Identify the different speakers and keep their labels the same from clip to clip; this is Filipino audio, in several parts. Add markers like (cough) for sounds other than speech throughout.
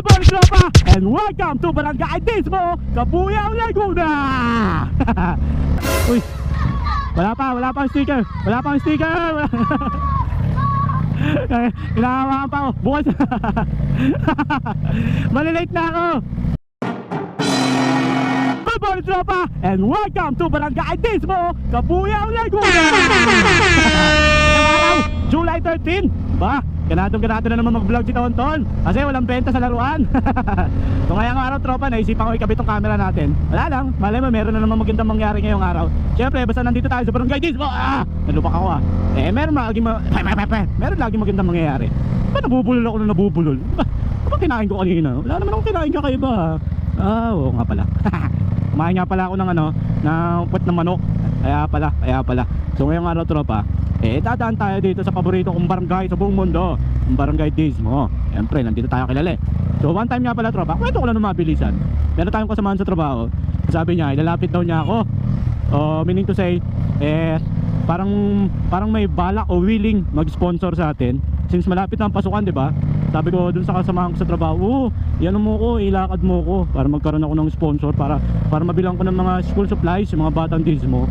Speaker 1: Morning, tropa! And welcome to Barangay Dismo, Kabuyao, Laguna! (laughs) Uy, wala pa, wala pa sticker! Wala pa sticker! (laughs) Hinahawakan pa ako. Bukas. (laughs) Malilate na ako. Good tropa! And welcome to Barangay Dismo, Kabuyao, Laguna! July 13. Ba, ganadong ganado na naman mag-vlog si Tonton kasi walang benta sa laruan. (laughs) so ngayong araw, tropa, naisipan ko ikabit tong camera natin. Wala lang, malay mo, meron na naman magandang mangyari ngayong araw. Siyempre, basta nandito tayo sa Barangay Dismo. Ah, nalupak ako ah. Eh, meron laging ma... (laughs) Meron laging magandang mangyayari. Ba nabubulol ako na nabubulol? Ba kinain ko kanina? Wala naman akong kinain kakaiba. ah. Ah, oo nga pala. (laughs) Kumain nga pala ako ng ano, ng puwet ng manok. Kaya pala, kaya pala. So ngayong araw tropa, eh dadaan tayo dito sa paborito kong barangay sa buong mundo, ang barangay Dismo. Siyempre, nandito tayo kilala eh. So one time nga pala tropa, kwento ko lang ng mabilisan. Meron tayong kasamahan sa trabaho. Sabi niya, ilalapit daw niya ako. Oh, meaning to say, eh parang parang may balak o willing mag-sponsor sa atin since malapit na ang pasukan, 'di ba? Sabi ko dun sa kasamahan ko sa trabaho, "Oo, yan mo ko, ilakad mo ko para magkaroon ako ng sponsor para para mabilang ko ng mga school supplies, yung mga batang dismo."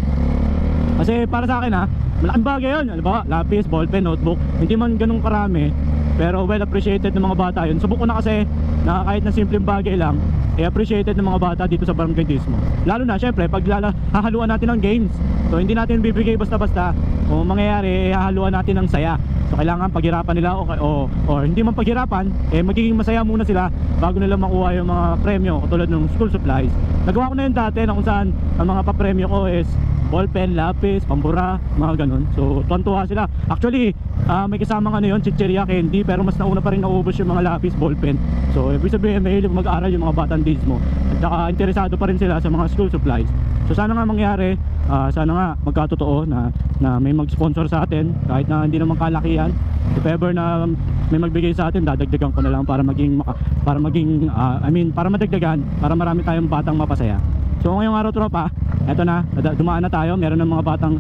Speaker 1: Kasi para sa akin ha, malaking bagay yun. Ba? Lapis, ballpen, notebook. Hindi man ganun karami, pero well appreciated ng mga bata yun. Subok ko na kasi na kahit na simpleng bagay lang, eh appreciated ng mga bata dito sa Barangay Dismo. Lalo na syempre pag hahaluan natin ng games. So hindi natin bibigay basta-basta. Kung mangyayari, eh, hahaluan natin ng saya. So kailangan paghirapan nila o, o, or hindi man paghirapan, eh magiging masaya muna sila bago nila makuha yung mga premyo katulad ng school supplies. Nagawa ko na yun dati na kung saan ang mga papremyo ko is ballpen, lapis, pambura, mga ganun. So, tuwan-tuwa sila. Actually, ah, may kasamang ano yun, chicheria candy, pero mas nauna pa rin naubos yung mga lapis, ballpen. So, ibig sabihin, mahilig mag-aaral yung mga batang dismo. At saka, interesado pa rin sila sa mga school supplies. So, sana nga mangyari, ah, sana nga magkatotoo na, na may mag-sponsor sa atin, kahit na hindi naman kalakihan. If ever na may magbigay sa atin, dadagdagan ko na lang para maging, para maging, ah, I mean, para madagdagan, para marami tayong batang mapasaya. So ngayong araw tropa, eto na, dumaan na tayo, meron ng mga batang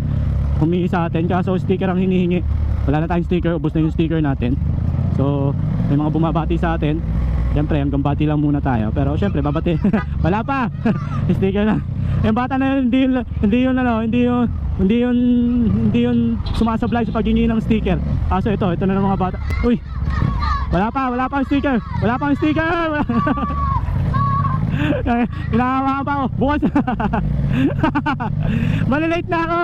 Speaker 1: humingi sa atin kaso sticker ang hinihingi. Wala na tayong sticker, ubos na yung sticker natin. So may mga bumabati sa atin. Siyempre hanggang bati lang muna tayo. Pero siyempre babati. (laughs) Wala pa. (laughs) sticker na. Yung bata na yun, hindi yun, hindi yun ano, hindi yun hindi yun hindi yun sumasablay sa paghingi ng sticker. Kaso ito, ito na ng mga bata. Uy. Wala pa, wala pa ang sticker. Wala pa ang sticker. (laughs) Eh, Hinahawakan pa ako. Bukas. (laughs) Malilate na ako.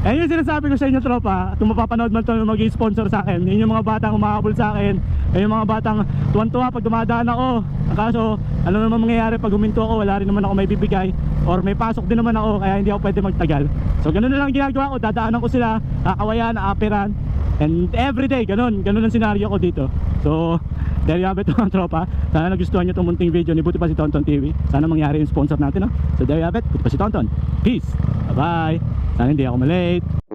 Speaker 1: Yan yung sinasabi ko sa inyo tropa. Kung mapapanood man ito mag sponsor sa akin Yun yung mga batang umahabol sa akin. Yan yung mga batang tuwan-tuwa pag dumadaan ako. Kaso ano naman mangyayari pag huminto ako Wala rin naman ako may bibigay Or may pasok din naman ako Kaya hindi ako pwede magtagal. So ganun na lang ginagawa ko. Dadaanan ko sila Kakawayan, aapiran And everyday, ganun. Ganun ang senaryo ko dito. So There you have tropa Sana nagustuhan nyo itong munting video ni Buti pa si Tonton TV Sana mangyari yung sponsor natin no? So there you Buti pa si Tonton. Peace. Bye bye Sana hindi ako malate